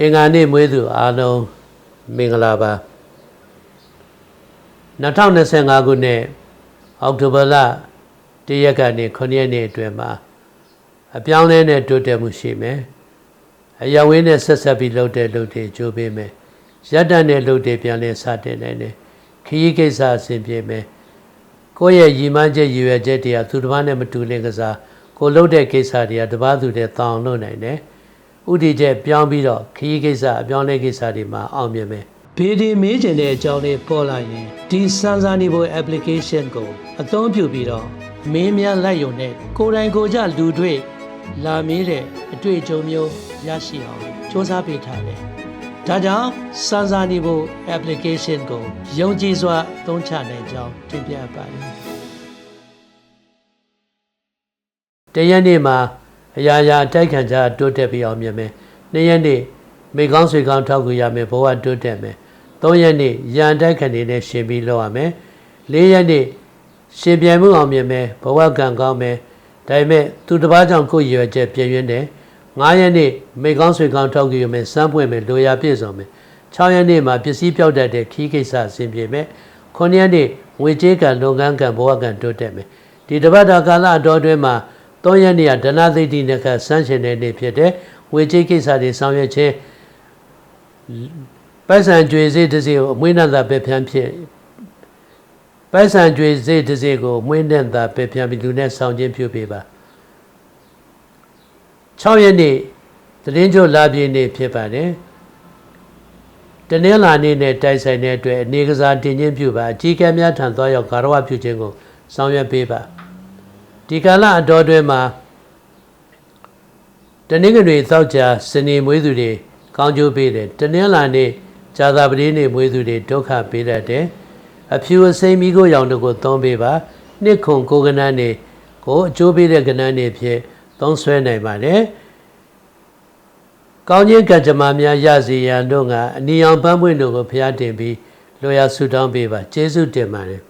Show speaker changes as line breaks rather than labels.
အင်္ဂါနေ့မွေးသူအားလုံးမင်္ဂလာပါ2025ခုနှစ်အောက်တိုဘာလ1ရက်ကနေ9ရက်နေ့အတွင်းမှာအပြောင်းအလဲနဲ့တိုးတက်မှုရှိမယ်အရာဝင်းနဲ့ဆက်ဆက်ပြီးလှုပ်တဲ့လှုပ်တွေကြိုးပေးမယ်ရက်တန်တဲ့လှုပ်တွေပြန်လည်စတင်နိုင်တယ်ခရီးကိစ္စအဆင်ပြေမယ်ကိုယ့်ရဲ့ရည်မှန်းချက်ရည်ရွယ်ချက်တွေကသူတစ်ပါးနဲ့မတူလင်ကစားကိုလှုပ်တဲ့ကိစ္စတွေကတစ်ပါးသူတည်းတောင်းလုပ်နိုင်တယ် ဥတီချက်ပြောင်းပြီးတော့ခရီးကိစ္စအပြောင်းလဲကိစ္စတွေမှာအောင်မြင်မယ်ဘေဒီမေးကျင်တဲ့အကြောင်းလေးပေါ်လာရင်ဒီစမ်းစာနေဖို့ application ကိုအသုံးပြုပြီးတော့မင်းများလိုက်ရုံနဲ့ကိုယ်တိုင်ကိုယ်ကြလူတွေ့လာမေးတဲ့အတွေ့အကြုံမျိုးရရှိအောင်စ조사ပေးထားတယ်။ဒါကြောင့်စမ်းစာနေဖို့ application ကိုယုံကြည်စွာအသုံးချနိုင်ကြောင်းတင်ပြပါတယ်။တရက်နေ့မှာ အရာရာအတိုက်ခံကြတိုးတက်ပြီးအောင်မြင်မယ်။နှစ်ရက်နေ့မိကောင်းဆွေကောင်းထောက်ကူရမယ်ဘဝတိုးတက်မယ်။သုံးရက်နေ့ရန်တိုက်ခံနေနဲ့ရှင်ပြီးလောက်ရမယ်။လေးရက်နေ့ရှင်ပြိုင်မှုအောင်မြင်မယ်ဘဝကံကောင်းမယ်။ဒါပေမဲ့သူတစ်ပါးကြောင့်ကိုယ်ရွယ်ချက်ပြည့်ရင်းတယ်။9ရက်နေ့မိကောင်းဆွေကောင်းထောက်ကူရမယ်စမ်းပွင့်မယ်လိုရာပြည့်စုံမယ်။6ရက်နေ့မှာပစ္စည်းပြောက်တတ်တဲ့ခီးကိစ္စအဆင်ပြေမယ်။9ရက်နေ့ငွေကြေးကံလုပ်ငန်းကံဘဝကံတိုးတက်မယ်။ဒီတစ်ပတ်တာကာလအတော်အတွင်းမှာ 3ရက်နေ့ကဒနာသိတိနခဆန်းရှင်တဲ့နေ့ဖြစ်တဲ့ဝေချေကိစ္စတွေဆောင်ရွက်ခြင်းပိုက်ဆံကြွေစေးတစ်စီကိုအမွေးနှံသာပဲဖြန်းဖြစ်ပိုက်ဆံကြွေစေးတစ်စီကိုအမွေးနှံသာပဲဖြန်းပြီးလူနဲ့ဆောင်ခြင်းပြုပေးပါ6ရက်နေ့သတင်းကြိုလာပြည့်နေ့ဖြစ်ပါတယ်တနင်္လာနေ့နဲ့တိုက်ဆိုင်တဲ့အတွက်အနေကစားတင်ခြင်းပြုပါအကြီးကဲများထံသွားရောက်ဂါရဝပြုခြင်းကိုဆောင်ရွက်ပေးပါ ဒီကာလအတော်တွင်မှာတနင်္ဂနွေသောက်ကြစနေမွေးသူတွေကောင်းကျိုးပေးတယ်တနင်္လာနေ့ဇာတာပတိနေ့မွေးသူတွေဒုက္ခပေးတတ်တယ်အဖြူအစိမ်းမိကိုရောင်တို့ကိုသုံးပေးပါနှစ်ခွန်ကိုကနန်းနေကိုအကျိုးပေးတဲ့ကနန်းနေဖြစ်သုံးဆွဲနိုင်ပါတယ်ကောင်းခြင်းကံကြမ္မာများရစေရန်တို့ကအနီအောင်ပန်းပွင့်တို့ကိုဖျားတင်ပြီးလိုရာဆုတောင်းပေးပါကျေးဇူးတင်ပါတယ်